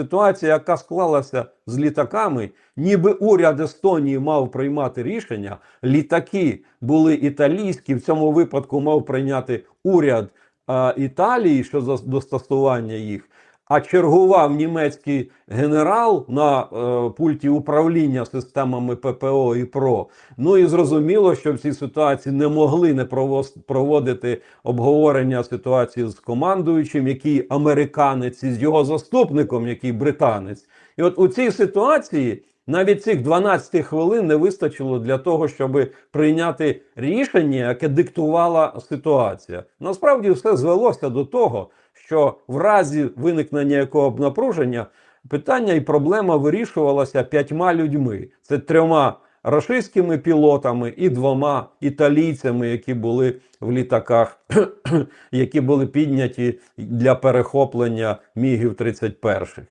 ситуація, яка склалася з літаками, ніби уряд Естонії мав приймати рішення, літаки були італійські. В цьому випадку мав прийняти уряд а, Італії щодо достосування їх. А чергував німецький генерал на е, пульті управління системами ППО і ПРО. Ну і зрозуміло, що в цій ситуації не могли не проводити обговорення ситуації з командуючим, який американець, і з його заступником, який британець. І от у цій ситуації навіть цих 12 хвилин не вистачило для того, щоб прийняти рішення, яке диктувала ситуація. Насправді все звелося до того, що в разі виникнення якого б напруження питання і проблема вирішувалася п'ятьма людьми: це трьома рашистськими пілотами і двома італійцями, які були в літаках, які були підняті для перехоплення мігів 31